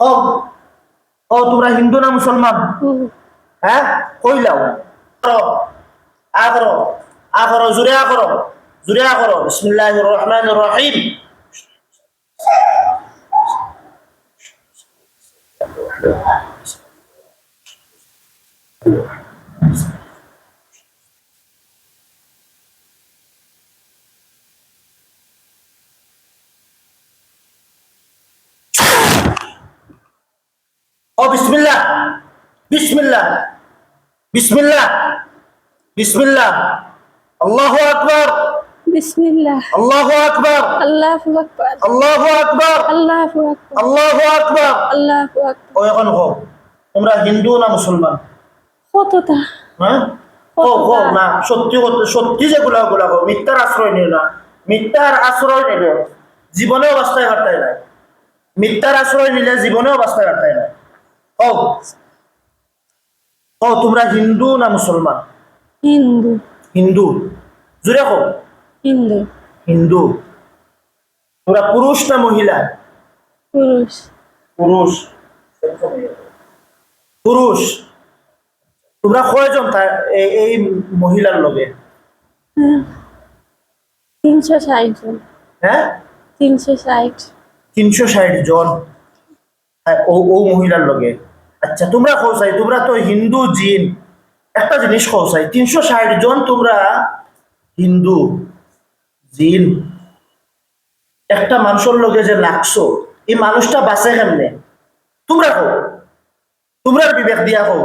ও ও তোমরা হিন্দু না মুসলমান হ্যাঁ কইলাও করো আ করো আ করো জুড়ে আ করো জুড়ে আ করো বিসমিল্লাহির রহমানির রহিম ও বিসমিল্লাহ বিসমিল্লাহ বিসমিল্লাহ বিসমিল্লাহ। আল্লাহ আকবার। বিসমিল্লাহ। আল্লাহু আকবার। আল্লাহু আকবার। আল্লাহু আকবার। আল্লাহু আকবার। আল্লাহু আকবার। আল্লাহু আকবার। ও এখন তোমরা হিন্দু না মুসলমান? কতটা হ্যাঁ? ও ও না সত্যি হো মিথ্যার আশ্রয় নিও না। মিথ্যার আশ্রয় নেবে জীবনেও বাস্তায় হারতায় নাই মিথ্যার আশ্রয় নিলে জীবনেও বাস্তায় হারতায় নাই ও। ও তোমরা হিন্দু না মুসলমান? হিন্দু। হিন্দু। জুড়ে হো হিন্দু। হিন্দু। তোমরা পুরুষ না মহিলা? পুরুষ। পুরুষ। পুরুষ। তোমরা কয়জন এই মহিলার লগে তিনশো ষাট জন। হ্যাঁ? তিনশো ষাট। তিনশো ষাট জন। হ্যাঁ, ও ও মহিলার লগে। আচ্ছা তোমরা খোঁসাই তোমরা তো হিন্দু জিন। একটা জিনিস খোঁসাই তিনশো ষাট জন তোমরা হিন্দু জিন। একটা মানুষের লগে যে লাগছো এই মানুষটা বাঁচে কেমনে? তোমরা হো তোমরা বিবেক দিয়া হো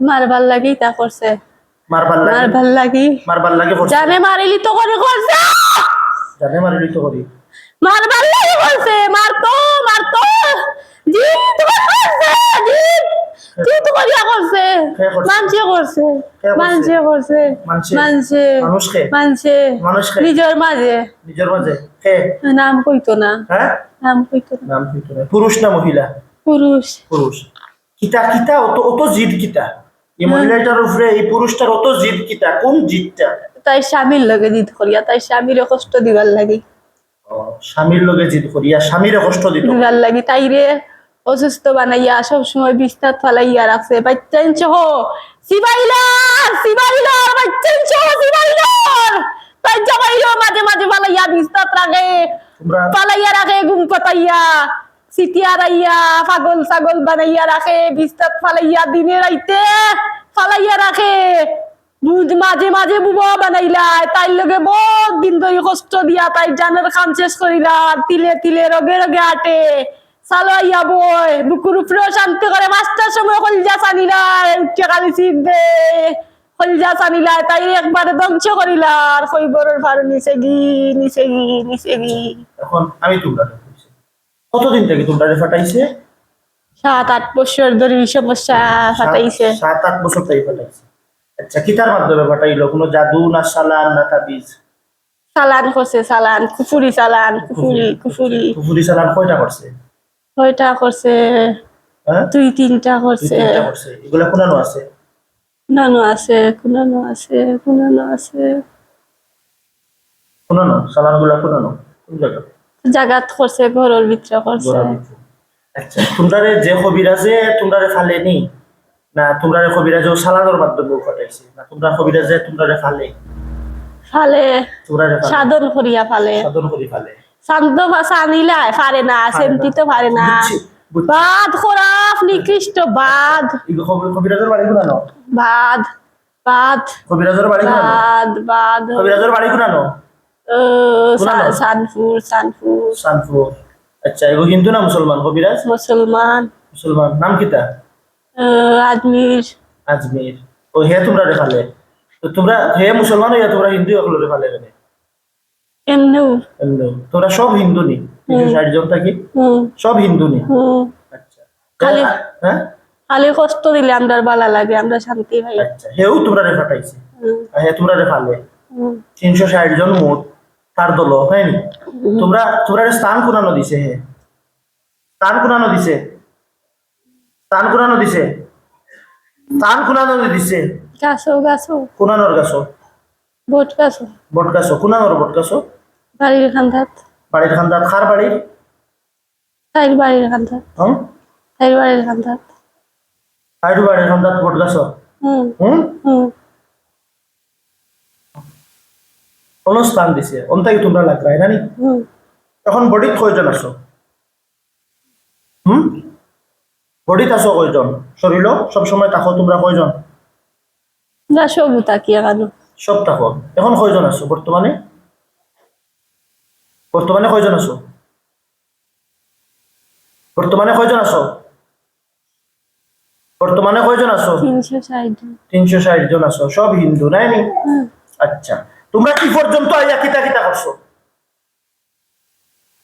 মারবার লাগি তা করছে। মারবার লাগে? মারবার লাগি। মারবার লাগে করছে। জানে মারিলি তো করে করছে। জানে মারিলি তো করি। মারবার লাগি করছে। মারতো মারতো জি তোমার করছে জি জি তো করিয়া করছে। কে করছে? মানছে করছে। কে করছে? মানছে করছে। মানছে? মানছে। মানুষকে? মানছে। মানুষকে? নিজের মাঝে। নিজের মাঝে। কে? নাম কইতো না। নাম কইতো না। নাম হইতো না। পুরুষ না মহিলা? পুরুষ। পুরুষ। কিতা কিতা? অত অত জিদ কিতা? এই মহিলাটার উপরে এই পুরুষটার অত জিদ কিতা? কোন জিদটা? তাই স্বামীর লগে জিদ করিয়া তাই স্বামীর কষ্ট দিবার লাগি। স্বামীর লগে জিদ করিয়া স্বামীরে কষ্ট দিত। দিবার লাগি তাই রে। অসুস্থ বানাইয়া সব সময় বিস্তার ফালাইয়া রাখছে। বাচ্চান সহ সিবাইলার সিবাইলার বাচ্চান সহ সিবাইলার। তাই জামাইলো মাঝে মাঝে ফালাইয়া বিস্তার রাখে। পালাইয়া রাখে ঘুম পাতাইয়া। সিটিয়া রাইয়া পাগল ছাগল বানাইয়া রাখে বিস্তার ফালাইয়া দিনে রাইতে ফালাইয়া রাখে। বুঝ- মাঝে মাঝে বুবা বানাইলা তাই লগে বহুত দিন ধরে কষ্ট দিয়া তাই জানের খান শেষ করিলা তিলে তিলে রগে রগে আটে। সালাইয়া বই বুকুর উপরেও শান্তি করে মাস্টার সময় কলজা চানিলা উঠে কালি চিনবে। কলজা চানিলা তাই একবারে ধ্বংস করিলা আর কইবরের ভার নিচে গি নিচে গি নিচে গি। এখন আমি তোমরা কতদিন থেকে তোমরা ফাটাইছে? সাত আট বছর ধরে সমস্যা ফাটাইছে। সাত- আট বছর থেকে ফাটাইছে। আচ্ছা কিতার মাধ্যমে ফাটাইলো? কোনো জাদু না সালান না তাবিজ? চালান করছে চালান। কুফুরি চালান কুফুরি কুফুরি পুকুরি সালান কয়টা করছে ছয়টা করছে হ্যাঁ? দুই তিনটা করছে। এগুলা কোনানো আছে? কুনানো আছে কুনানো আছে কুনানো আছে। কোনানো? সালানগুলা কোনানো? কোন জায়গা? জাগাত করছে ঘরের ভিতরে করছে। আচ্ছা তোমরারে যে কবিরাজে তোমরারে ফালে নি? না তোমরারে কবিরাজে সালানোর মাধ্যমে ফাটাইছে না তোমরা কবিরাজে তোমরারে ফালে? ফালে তোমরারে ফালে? সাধন করিয়া ফালে। সাধন করি ফালে। শান্ত ভাষা নিলাই পারে না সেমতি তো পারে না। বাদ খরাফ নিকৃষ্ট বাদ। কবিরাজের বাড়ি বাদ বাদ। কবিরাজের বাড়ি বাদ বাদ। কবিরাজের বাড়ি সানপুর সানপুর সানপুর আচ্ছা এগো হিন্দু না মুসলমান? কবিরাজ? মুসলমান। মুসলমান। নাম কিতা? আজমির। আজমির। ও হে তোমরা রে ফালে। তো তোমরা হে মুসলমান হইয়া তোমরা হিন্দু হলো রে কেনে হিন্দু তোমরা সব হিন্দু নি? তিনশো ষাট জন থাকি সব হিন্দু নি? আচ্ছা। খালি- হ্যাঁ? খালি কষ্ট দিলে আমরা ভালো লাগে আমরা শান্তি পাই আচ্ছা। হেও তোমরা রে ফাটাইছে। হুম, হে তোমরা রে ফালে। তিনশো ষাট জন মোট তার দল হয় তোমরা তোমরা স্থান কোনানো দিছে হে। স্থান কোনানো দিছে। স্থান কোনানো দিছে। স্থান কোনানো দিছে। গাছো গাছো। কোনানোর গাছ? ভোট গাছো। বট গাছ? কোনানোর বট গাছ বাড়ির বাড়ির খান্দা খার বাড়ির তাইর বাড়ির কান্তা হুম? তাইর বাড়ির কান্তা আইডু বাড়ির সন্ধ্যা বট গাছ হুম? হুম। অনুষ্ঠান দিছে। অন্তাই তোমরা এখন বডিত কয়জন আছো? হুম? বডিত আছো কয়জন? শরীর সব সময় থাকো তোমরা কয়জন? না সবু তাকিয়া কানো সব থাকো এখন কয়জন আছো বর্তমানে বর্তমানে কয়জন আছো? বর্তমানে কয়জন আছো? বর্তমানে কয়জন আছো? তিনশো ষাট জন। আছো। সব হিন্দু নাই নি? আচ্ছা। তোমরা কি পর্যন্ত আইয়া কিতা কিতা করছ?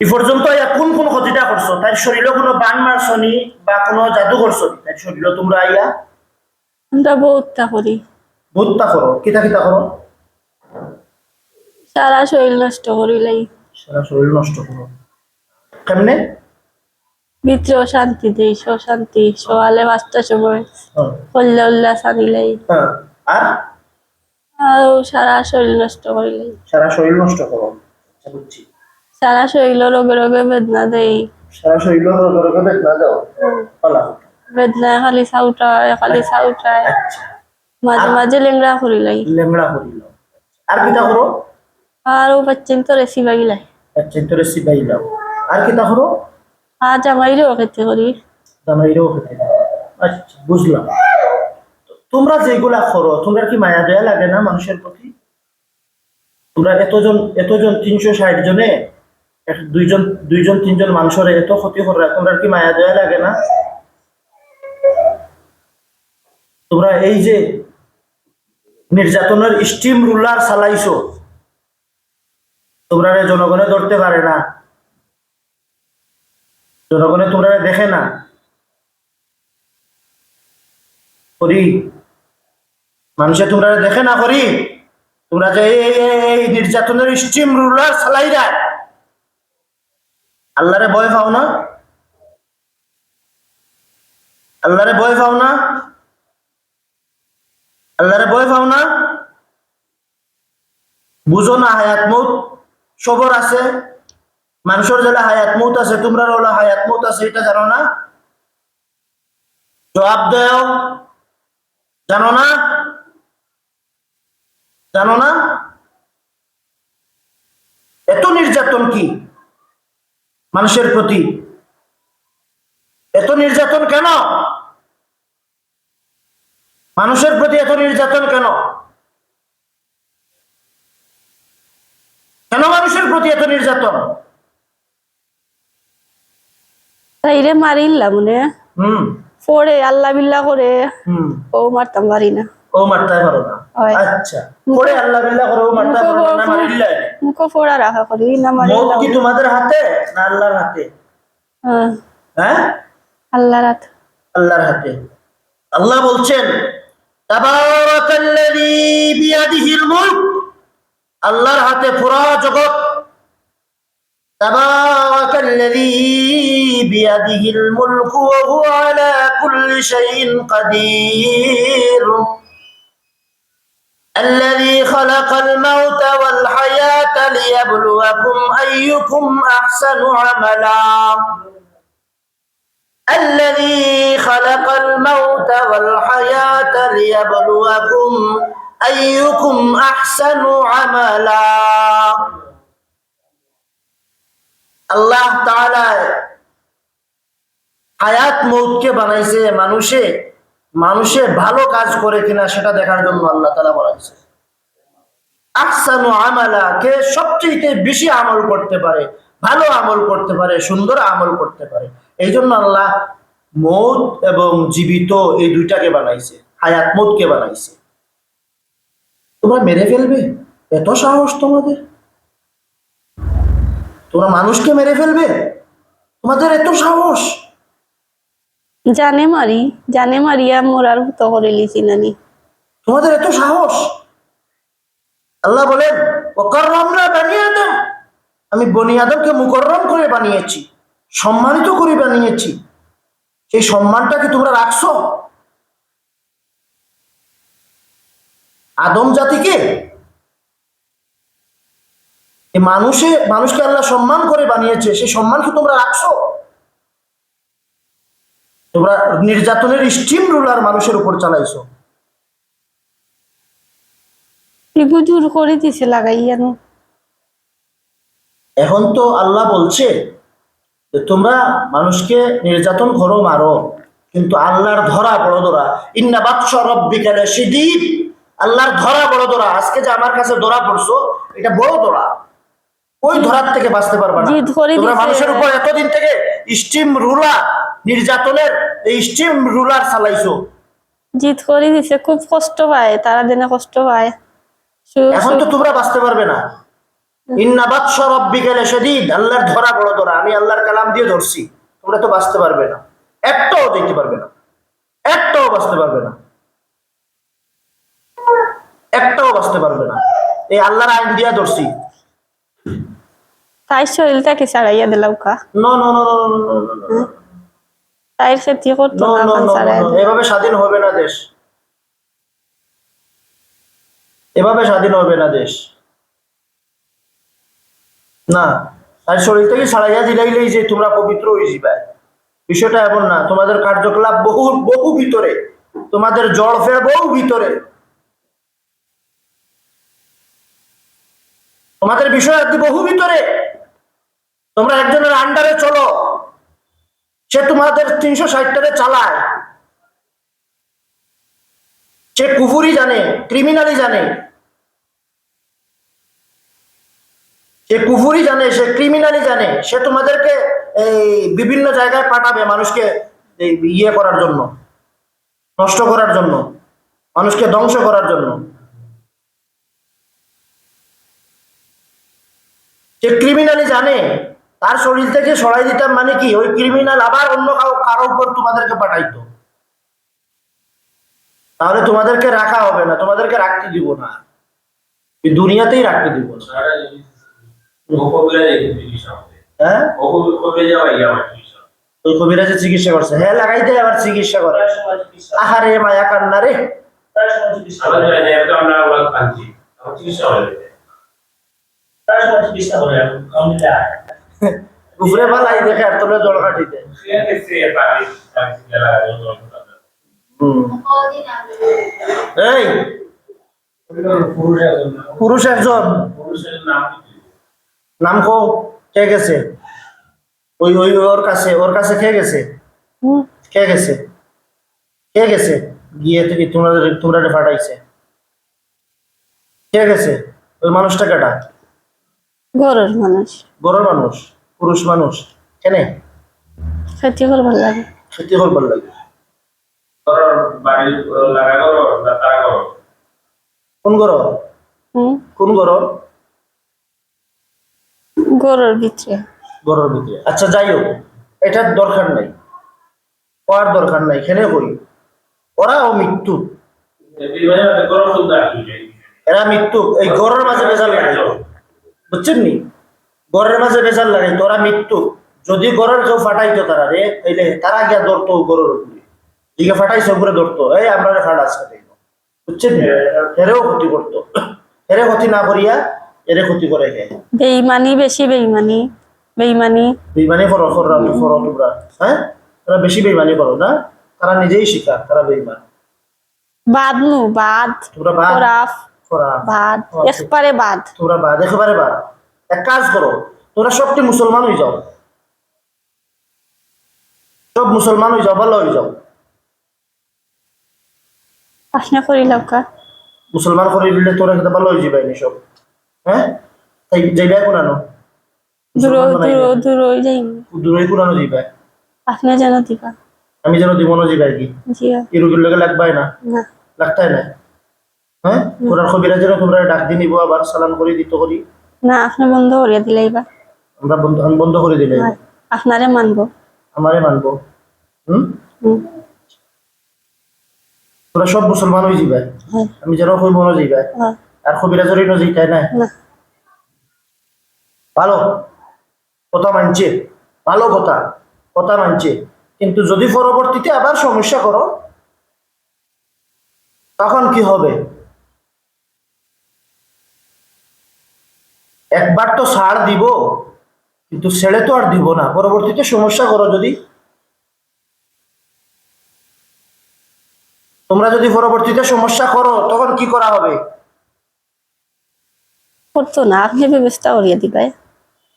কি পর্যন্ত আইয়া কোন কোন ক্ষতিটা করছ? তাই শরীরে কোনো বান মারছো নি বা কোনো জাদু করছ নি? তাই শরীরে তোমরা আইয়া আমরা বহুতটা করি। ভূতটা করো। কিতা কিতা করো? সারা শরীর নষ্ট করিলাই সারা শরীর নষ্ট করো। কেমনে? ভিতরেও শান্তি দেই শান্তি সকালে পাঁচটার সময়। হল্লা উল্লা সানিলাই হ্যাঁ। আর? আর সারা শরীর নষ্ট করিলাই সারা শরীর নষ্ট করো আচ্ছা বুঝছি। সারা শরীর রোগে রোগে বেদনা দেই। সারা শরীর রোগে রোগে বেদনা দাও? পালা। বেদনা খালি চাউটায় খালি চাউটায়। আচ্ছা। মাঝে মাঝে লেংরা করিলাই লেমড়া করিল আর কিতা করো? আর ও বাচ্চেন তো রেসি বাগিলাই আচ্ছা তোরে সিবাই দাও আর কিতা করো আজ আমাইরেও খেতে করি জামাইরেও খেতে আচ্ছা বুঝলাম। তোমরা যেগুলা করো তোমরা কি মায়া দয়া লাগে না মানুষের প্রতি? তোমরা এতজন এতজন তিনশো ষাট জনে এক- দুইজন দুইজন তিনজন মানুষের এত ক্ষতি করে তোমরা কি মায়া দয়া লাগে না? তোমরা এই যে নির্যাতনের স্টিম রুলার চালাইছো তোমরা জনগণে ধরতে পারে না। জনগণে তোমরা দেখে না। করি। মানুষে তোমরা দেখে না করি। তোমরা যে এই- নির্যাতনের স্টিম রুলার চালাই দেয়। আল্লাহরে ভয় পাও না। আল্লাহরে ভয় পাও না। আল্লাহরে ভয় পাও না। বুঝো না হায়াত মৌত। সবর আছে, মানুষের যেটা হায়াত মৌত আছে তোমরা ওলা হায়াত মৌত আছে, এটা জানো না? জবাব দেও। জানো না? জানো না? এত নির্যাতন কি মানুষের প্রতি? এত নির্যাতন কেন? মানুষের প্রতি এত নির্যাতন কেন? কেন মানুষের প্রতি এত নির্যাতন। তাইরে মনে। হুম। পরে আল্লাহ বিল্লাহ করে। হুম। ও মারতাম পারি না। ও মারতে পারো না। আচ্ছা। আল্লাহ বিল্লাহ করে ও মারতে পারো না, মুখো ফোড়া রাখা করি না কি তোমাদের হাতে না আল্লাহর হাতে? হ্যাঁ। হ্যাঁ? আল্লাহ রাত আল্লাহর হাতে। আল্লাহ বলছেন তাবারাকাল্লাযী বিয়াদিহিল মুলক। আল্লাহর হাতে পুরা জগৎ তাবারাকাল্লাযী বিয়াদিহিল মুলক ওয়া হুয়া আলা কুল্লি শাইইন কাদির الذي خلق الموت والحياة ليبلوكم أيكم أحسن عملا الذي خلق الموت والحياة ليبلوكم আইয়ুকুম আহসানু আমালা। আল্লাহ তাআলা মৌতকে বানাইছে মানুষে মানুষে ভালো কাজ করে কিনা সেটা দেখার জন্য আল্লাহ বানাইছে। আমালা, কে সবচেয়ে বেশি আমল করতে পারে, ভালো আমল করতে পারে, সুন্দর আমল করতে পারে। এই জন্য আল্লাহ মৌত এবং জীবিত এই দুইটাকে বানাইছে, হায়াত মৌতকে বানাইছে। তোমরা মেরে ফেলবে? এত সাহস তোমাদের। তোমরা মানুষকে মেরে ফেলবে? তোমাদের এত সাহস? জানে মারি জানে মারিয়া মোরার ভূত করে লিছি নানি তোমাদের এত সাহস? আল্লাহ বলেন ওকরমরা বানি আদম। আমি বনি আদমকে মুকররম করে বানিয়েছি সম্মানিত করে বানিয়েছি। সেই সম্মানটা কি তোমরা রাখছো? আদম জাতিকে? মানুষে মানুষকে আল্লাহ সম্মান করে বানিয়েছে সেই সম্মান কি তোমরা রাখছো? তোমরা নির্যাতনের স্টিম রুলার মানুষের উপর চালাইছো। জোর করে দিছে লাগাইয়ানো এখন তো আল্লাহ বলছে যে তোমরা মানুষকে নির্যাতন করো মারো। কিন্তু আল্লাহর ধরা বড় ধরা। ইন্না বাদশ রব্বিকালে সিদ্দিক আল্লাহর ধরা বড় ধরা। আজকে যে আমার কাছে ধরা পড়ছো এটা বড় ধরা। ওই ধরার থেকে বাঁচতে পারবে না। তোমরা মানুষের উপর এতদিন থেকে স্টিম রুলার নির্যাতনের এই স্টিম রুলার চালাইছো। জিত করে দিছে। খুব কষ্ট পায় তারা দিনে কষ্ট পায়। এখন তো তোমরা বাঁচতে পারবে না। ইন্না বাদশ রব্বিকালে সিদ্দিক আল্লাহর ধরা বড় ধরা। আমি আল্লাহর কালাম দিয়ে ধরছি। তোমরা তো বাঁচতে পারবে না। একটাও দেখতে পারবে না। একটাও বাঁচতে পারবে না একটাও বাঁচতে পারবে না এই আল্লাহর আইন দিয়া ধরছি তাই শরীরটাকে ছাড়াইয়া দিলাম কা no no no no no no তাই সেটি করতো নো। এভাবে স্বাধীন হবে না দেশ এভাবে স্বাধীন হবে না দেশ না তাই শরীর থেকে ছাড়াইয়া দিলাইলেই যে তোমরা পবিত্র হয়ে যাবে বিষয়টা এমন না তোমাদের কার্যকলাপ বহু বহু ভিতরে তোমাদের জড় ফের বহু ভিতরে তোমাদের বিষয় বহু ভিতরে। তোমরা একজনের আন্ডারে চলো। সে তোমাদের তিনশো ষাটটারে চালায়। সে কুফুরি জানে ক্রিমিনালি জানে। সে কুফুরি জানে, সে ক্রিমিনালি জানে। সে তোমাদেরকে এই বিভিন্ন জায়গায় পাঠাবে মানুষকে ইয়ে করার জন্য, নষ্ট করার জন্য, মানুষকে ধ্বংস করার জন্য। সে ক্রিমিনালি জানে তার শরীর থেকে সরাই দিতাম মানে কি? ওই ক্রিমিনাল আবার অন্য কারও উপর তোমাদেরকে পাঠাইতো। তাহলে তোমাদেরকে রাখা হবে না তোমাদেরকে রাখতে দিব না দুনিয়াতেই রাখতে দিব না। হ্যাঁ? ওই কবিরাজে চিকিৎসা করছে। হ্যাঁ লাগাইতে আবার চিকিৎসা করে। আহারে মায়া কান্না রে। উপরে ভালাই দেখে আর তোলে জল কাটিতে। এই পুরুষ একজন। নাম কো? কে গেছে? ওই ওই ওর কাছে ওর কাছে কে গেছে? হুম, কে গেছে? কে গেছে? গিয়ে থেকে তোমাদের তোমরা ফাটাইছে। কে গেছে? ওই মানুষটা কেটা? ঘরের মানুষ। বড় মানুষ পুরুষ মানুষ কেনে? খেতে করবার লাগে। সত্যি করবার লাগে। কোন গর কোন গর ঘরের ভিতরে। গরর ভিতরে। আচ্ছা যাই হোক এটার দরকার নাই। হওয়ার দরকার নাই এখানে করি ওরা ও মৃত্যু। এরা মৃত্যু। এই গরের মাঝে লাগে বুঝছেন নি? গরের মাঝে বেজাল লাগে তোরা মৃত্যু। যদি গরের কেউ ফাটাইতো তারা রে তাইলে তারা গিয়া ধরতো গরের উপরে। দিকে ফাটাইছে উপরে ধরতো। এই আমরা ফাটাস বুঝছেন নি? এরেও ক্ষতি করতো। এরে ক্ষতি না করিয়া এরে ক্ষতি করে গায়ে বেইমানি বেশি বেইমানি বেইমানি বেইমানি করো করো করো তোমরা। হ্যাঁ? তারা বেশি বেইমানি করো না। তারা নিজেই শিকার তারা বেইমান বাদ নু বাদ। তোমরা বাদ। বাদ। একবারে বাদ। তোমরা বাদ একেবারে বাদ। এক কাজ করো তোমরা সবটি মুসলমান হয়ে যাও। সব মুসলমান হয়ে যাও ভালো হয়ে যাও। আসনা করিলাম কা মুসলমান করে দিলে তোরা কিন্তু ভালো হয়ে যাবে সব। হ্যাঁ? তাই যাইবে কোনানো কোনানো আপনি যেন দিবা। আমি যেন জীবনও যাইবে কি। লাগবাই না। না। লাগতাই না। হ্যাঁ? কোরআন কবিরাজের তোমরা ডাক দিয়ে নিবো আবার সালাম করে দিত করি। না আপনি বন্ধ করিয়া দিলাইবা আমরা বন্ধ বন্ধ করে দিলে। আপনারে মানবো। আমারে মানবো। হুম? হুম, তোরা সব মুসলমান হয়ে যাবে আমি যেন কই যাইবে। আর কবিরাজেরই ন যাইতাই না? না। ভালো। কথা মানছে। ভালো কথা। কথা মানছে। কিন্তু যদি পরবর্তীতে আবার সমস্যা করো তখন কি হবে? একবার তো ছাড় দিব কিন্তু ছেড়ে তো আর দিব না। পরবর্তীতে সমস্যা করো যদি। তোমরা যদি পরবর্তীতে সমস্যা করো তখন কি করা হবে? করতো না আপনি ব্যবস্থা করিয়ে দিবাই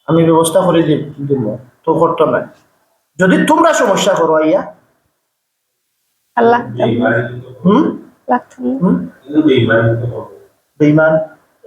আমি ব্যবস্থা করে দিব দিব। তো করতো না। যদি তোমরা সমস্যা করো আইয়া। আল্লাহ হুম? হুম? বেইমান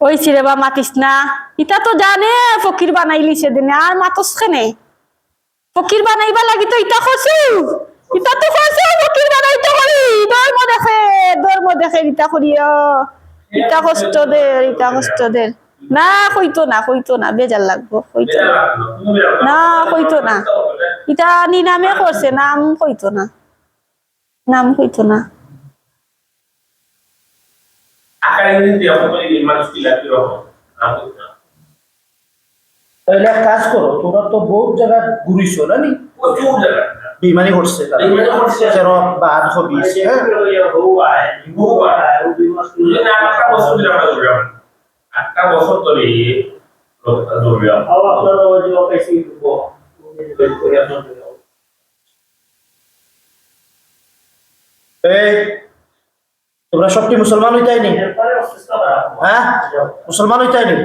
ওই ছিরে বা, মাতিস না। ইটা তো জানে, ফকির বানাইলি সেদিনে। আর মাতস খেনে ফকির বানাইবা লাগি তো ইটা খসু ইটা তো খসু ফকির বানাইতে করি। ধর্ম দেখে ধর্ম দেখে ইটা করি ইটা কষ্ট দের ইটা কষ্ট দের না, কইতো না কইতো না বেজার লাগবো, কইতো না। না, কইতো না। ইটা নি নামে করছে, নাম কইতো না। নাম কইতো না। তাহলে এক কাজ করো তোমরা তো বহুত জায়গা ঘুরিছো না নি? করছে তারা। বেইমানি করছে। তেরো বা আট বিশ হ্যাঁ? আটটা বছর ধরে লোকটা এই তোমরা সবটি মুসলমান হইতাই নি হ্যাঁ? মুসলমান হইতাই নি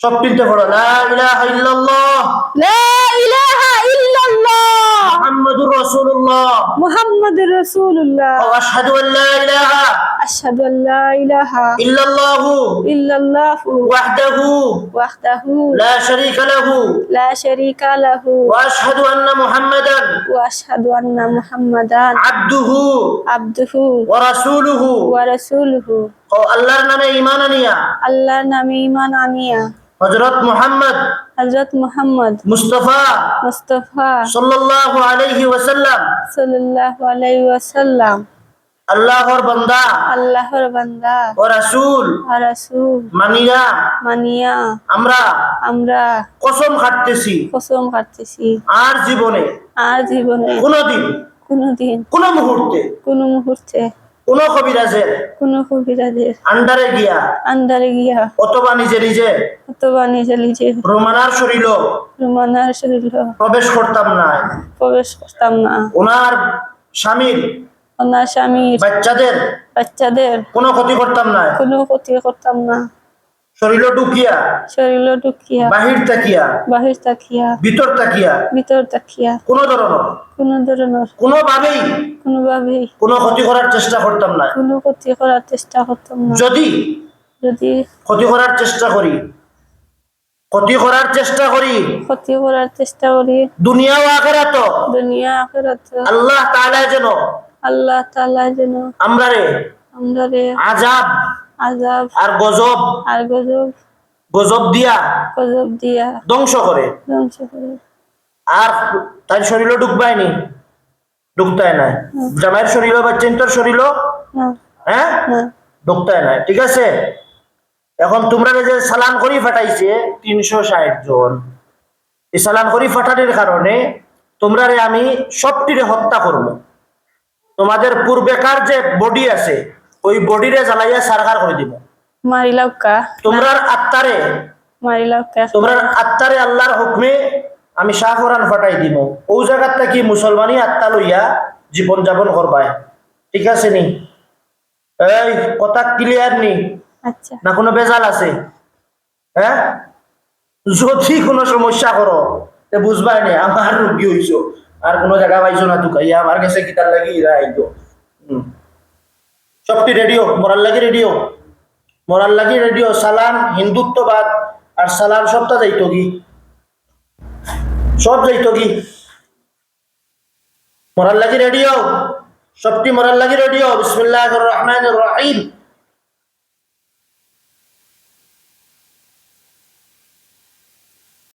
সব তিনটে পড়ো। লা ইলাহা ইল্লাল্লাহ। লা ইলাহা ইল্লাল্লাহ মুহাম্মাদুর রাসূলুল্লাহ মুহাম্মাদুর রাসূলুল্লাহ ওয়া আশহাদু আন লা ইলাহা আশহাদু আল লা ইলাহা ইল্লাল্লাহু ইল্লাল্লাহু ওয়াহদাহু ওয়াহদাহু লা শারীকা লাহু লা শারীকা লাহু ওয়া আশহাদু আন্না মুহাম্মাদান ওয়া আশহাদু আন্না মুহাম্মাদান আবদুহু আবদুহু ওয়া রাসূলুহু ওয়া রাসূলুহু ও আল্লাহর নামে ঈমান আনিয়া আল্লাহর নামে ঈমান আনিয়া হযরত মুহাম্মদ হযরত মুহাম্মদ মুস্তাফা মুস্তাফা সাল্লাল্লাহু আলাইহি ওয়াসাল্লাম সাল্লাল্লাহু আলাইহি ওয়াসাল্লাম। আল্লাহর বান্দা আল্লাহর বান্দা। ও রাসূল রাসূল। মানিয়া। মানিয়া। আমরা আমরা কসম খাটতেছি। কসম কাটতেছি আর জীবনে আর জীবনে কোনোদিন কোনোদিন কোন মুহূর্তে কোনো মুহূর্তে কোন কবিরাজের কোনো কবিরাজের আন্ডারে গিয়া? আন্দারে গিয়া। অথবা নিজে নিজে? অথবা নিজে নিজে। রোমানার শরীর? রুমানার শরীর। প্রবেশ করতাম না। প্রবেশ করতাম না। ওনার স্বামীর? ওনার স্বামীর। বাচ্চাদের? বাচ্চাদের। কোনো ক্ষতি করতাম না। কোনো ক্ষতি করতাম না। শরীর ঢুকিয়া শরীর ঢুকিয়া বাহির তাকিয়া। বাহির তাকিয়া। ভিতর তাকিয়া। ভিতর তাকিয়া। কোনো ধরনের। কোনো ধরনের। কোনোভাবেই। কোনোভাবেই। কোনো ক্ষতি করার চেষ্টা করতাম না। কোনো ক্ষতি করার চেষ্টা করতাম না। যদি যদি ক্ষতি করার চেষ্টা করি। ক্ষতি করার চেষ্টা করি। ক্ষতি করার চেষ্টা করি। দুনিয়া ও আখেরাত। দুনিয়া আখেরাত। আল্লাহ তাআলা যেন। আল্লাহ তাআলা যেন। আমরা রে। আমরা রে। আজাব। আর গজব? আর গজব। গজব দিয়া? গজব দিয়া। ধ্বংস করে। ধ্বংস করে। আর তার শরীরও ঢুকবায়নি ঢুকতায় নাই। জামাইয়ের শরীরও বা চিন্তর শরীরও? না। হ্যাঁ? না। ঢুকতায় নাই। ঠিক আছে? এখন তোমরা যে সালান করি ফাটাইছে তিনশো ষাট জন। এই সালান করি ফাটানোর কারণে তোমরা রে আমি সবটিরে হত্যা করব। তোমাদের পূর্বেকার যে বডি আছে ওই বডিরে জ্বালাইয়া সারকার করে দিব। মারিলাও কা। তোমরার আত্মারে মারিলাও কা। তোমরা আত্মারে আল্লাহর হুকমে আমি শাহ কোরআন ফাটাই দিব। ও জায়গার থেকে মুসলমানি আত্মা লইয়া জীবন যাপন করবাই ঠিক আছে নি? এই কথা ক্লিয়ার নি? আচ্ছা। না কোনো বেজাল আছে? হ্যাঁ যদি কোনো সমস্যা করো তে বুঝবাই নি আমার রুগী হইছো আর কোনো জায়গা পাইছো না তুকা। ইয়া আমার কাছে কিতার লাগি ইরা আইতো হুম। সবটি রেডিও, মোরাল্লাগি লাগি রেডিও। মোরাল্লাগি লাগি রেডিও সালাম হিন্দুত্ববাদ, আর সালাম সবটা যাইত কি সব যাইত কি মোরাল্লাগি লাগি রেডিও, সবটি মোরাল্লাগি লাগি রেডিও। বিসমুল্লাহ রহমান রহিম।